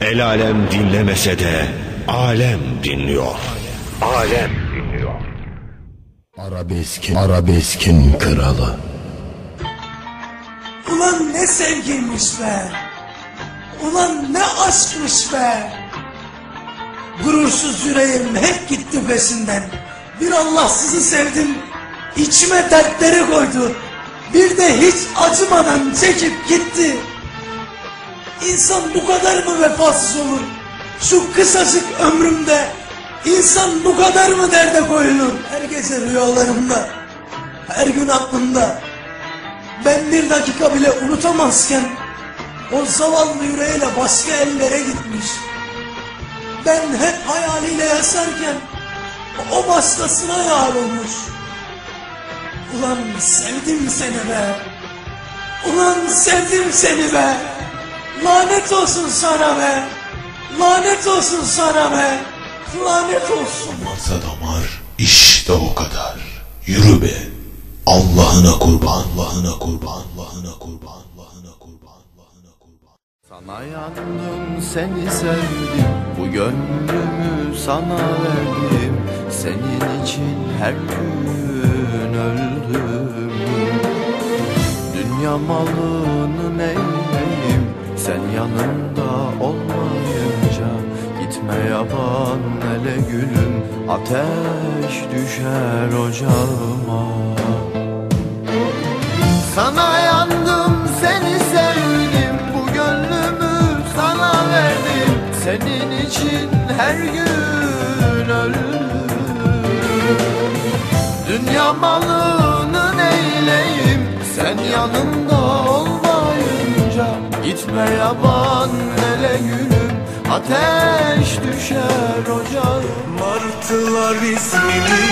El alem dinlemese de alem dinliyor. Alem dinliyor. Arabeskin, arabeskin kralı. Ulan ne sevgiymiş be. Ulan ne aşkmış be. Gurursuz yüreğim hep gitti peşinden. Bir Allahsızı sevdim. içime dertleri koydu. Bir de hiç acımadan çekip gitti. İnsan bu kadar mı vefasız olur? Şu kısacık ömrümde insan bu kadar mı derde koyulur? Her gece rüyalarımda, her gün aklımda. Ben bir dakika bile unutamazken o zavallı yüreğiyle başka ellere gitmiş. Ben hep hayaliyle yaşarken o başkasına yar olmuş. Ulan sevdim seni be. Ulan sevdim seni be. Lanet olsun sana be. Lanet olsun sana be. Lanet olsun. Varsa damar işte o kadar. Yürü be. Allah'ına kurban, Allah'ına kurban, Allah'ına kurban, Allah'ına kurban, Allah'ına kurban. Sana yandım seni sevdim Bu gönlümü sana verdim Senin için her gün öldüm Dünya malını neyleyim Sen yanımda olmayınca Gitme yaban ele gülüm Ateş düşer ocağıma. Sana yandım seni sevdim Bu gönlümü sana verdim. Senin için her gün öldüm Dünya malını neyleyim Sen yanımda Gitme yaban ele gülüm. Ateş düşer ocağıma Martılar ismini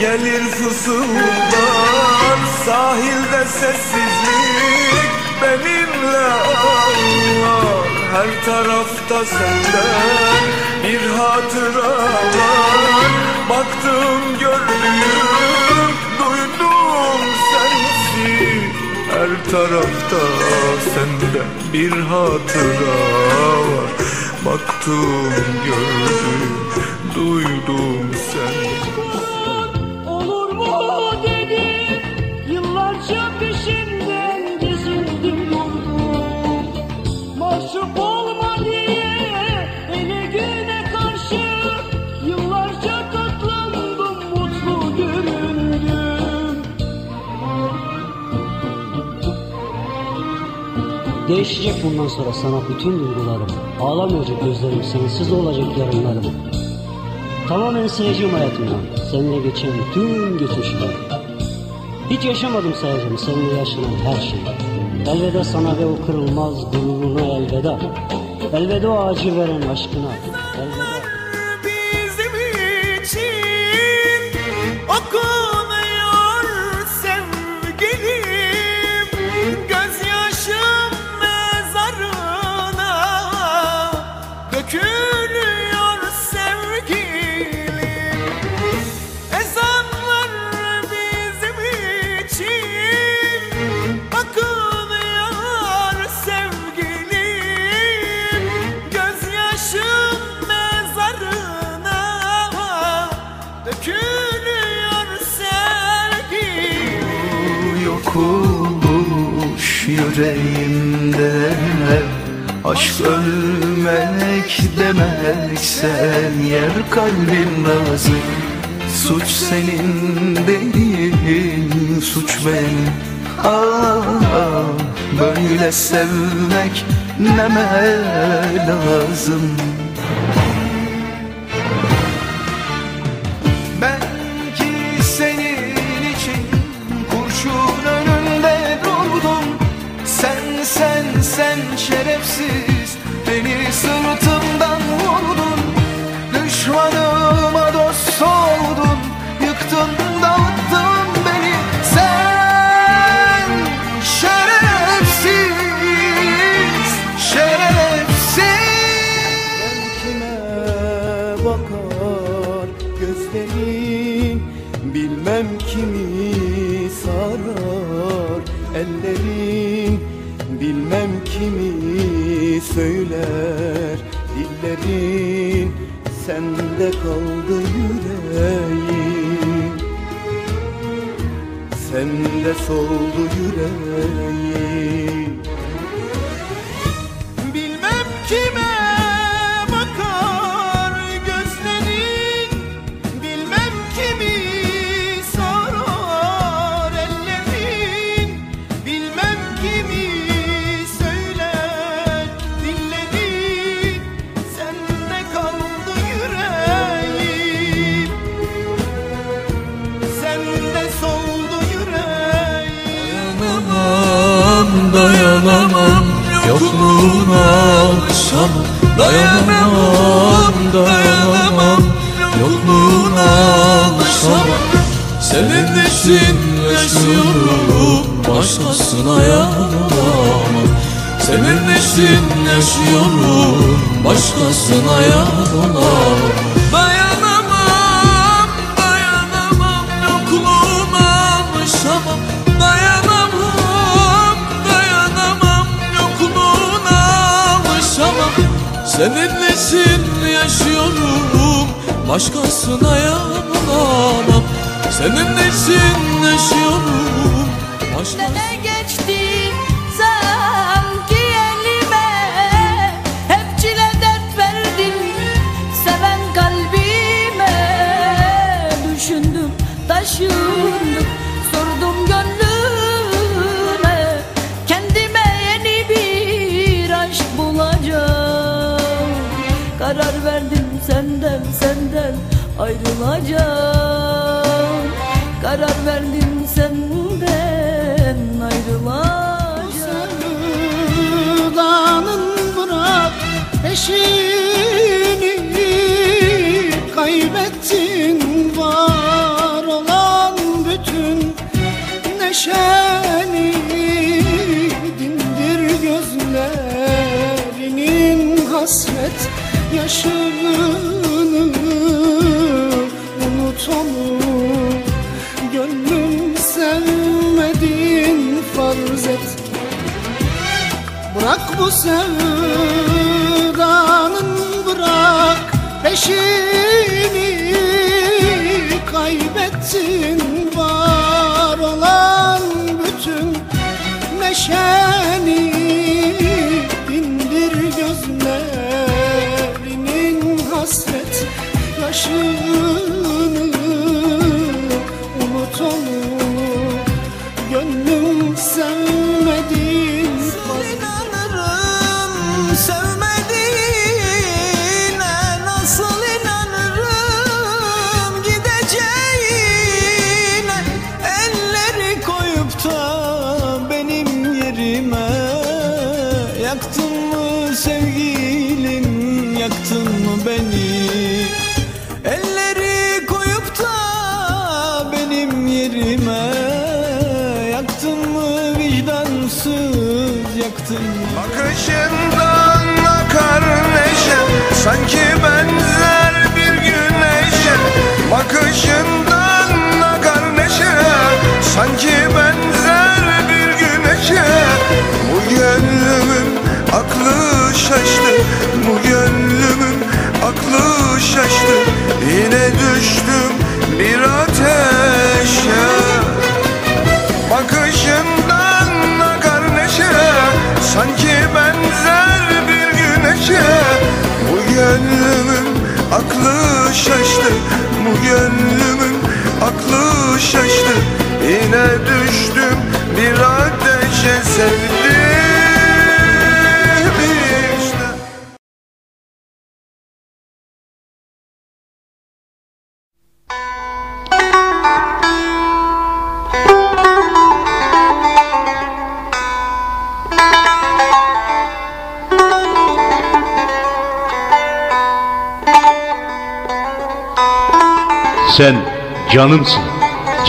gelir fısıldar Sahilde sessizlik benimle ağlar Her tarafta senden bir hatıra var. Baktım gördüm Her tarafta senden bir hatıra var. Baktım gördüm duydum sen Değişecek bundan sonra sana bütün duygularım. Ağlamayacak gözlerim, sensiz olacak yarınlarım. Tamamen sileceğim hayatımdan, seninle geçen tüm geçmişimi. Hiç yaşamadım sayacağım seninle yaşanan her şeyi. Elveda sana ve o kırılmaz gururuna elveda. Elveda o acı veren aşkına. Elveda. Yokmuş yüreğimde Aşk ölmek demeksen Yer kalbim razı. Suç senin değil Suç benim. Ah böyle sevmek neme lazım kimi söyler? Dillerin Sende kaldı yüreğim Sende soldu yüreğim Senin için yaşıyorum. Başkasına yanılamam. Senin için yaşıyorum. Başkasına senden ayrılacağım. Karar verdim senden ayrılacağım. Sevdanın bırak peşini Kaybettin var olan bütün neşeni Dindir gözlerinin hasret yaşını Bırak bu sevdanın bırak peşini Kaybettin var olan bütün neşeni. Dindir gözlerinin hasret yaşını Bakışından akar neşe Sanki benzer bir güneşe. Bakışından akar neşe Sanki benzer bir güneşe. Bu gönlümün şaştı Yine düştüm. Bir ateşe sevdim işte. Sen canımsın,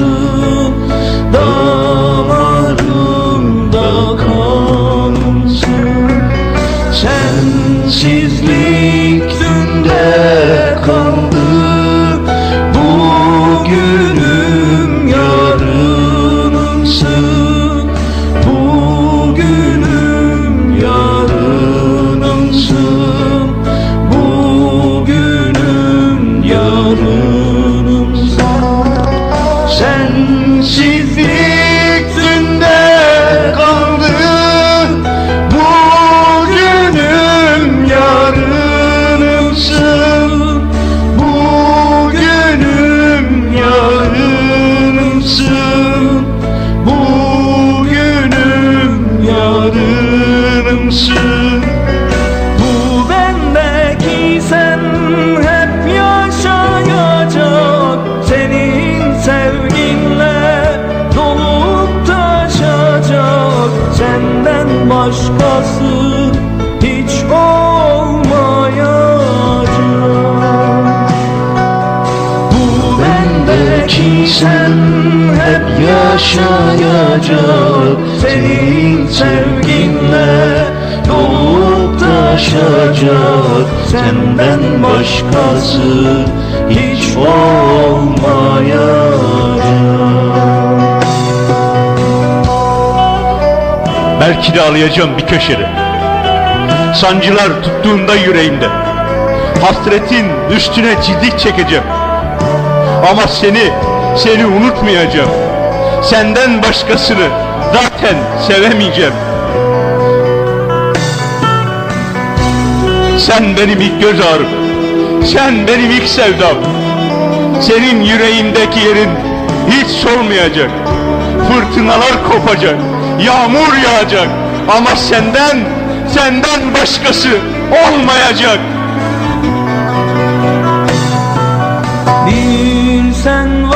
Kanımsın sen hep yaşayacak Senin sevginle dolup taşacak Senden başkası hiç olmayacak Belki de ağlayacağım bir köşede. Sancılar tuttuğunda yüreğimde. Hasretin üstüne ciddik çekeceğim. Ama seni, seni unutmayacağım. Senden başkasını zaten sevemeyeceğim. Sen benim ilk göz ağrım. Sen benim ilk sevdam. Senin yüreğimdeki yerin hiç solmayacak. Fırtınalar kopacak. Yağmur yağacak. Ama senden, senden başkası olmayacak. Bir sen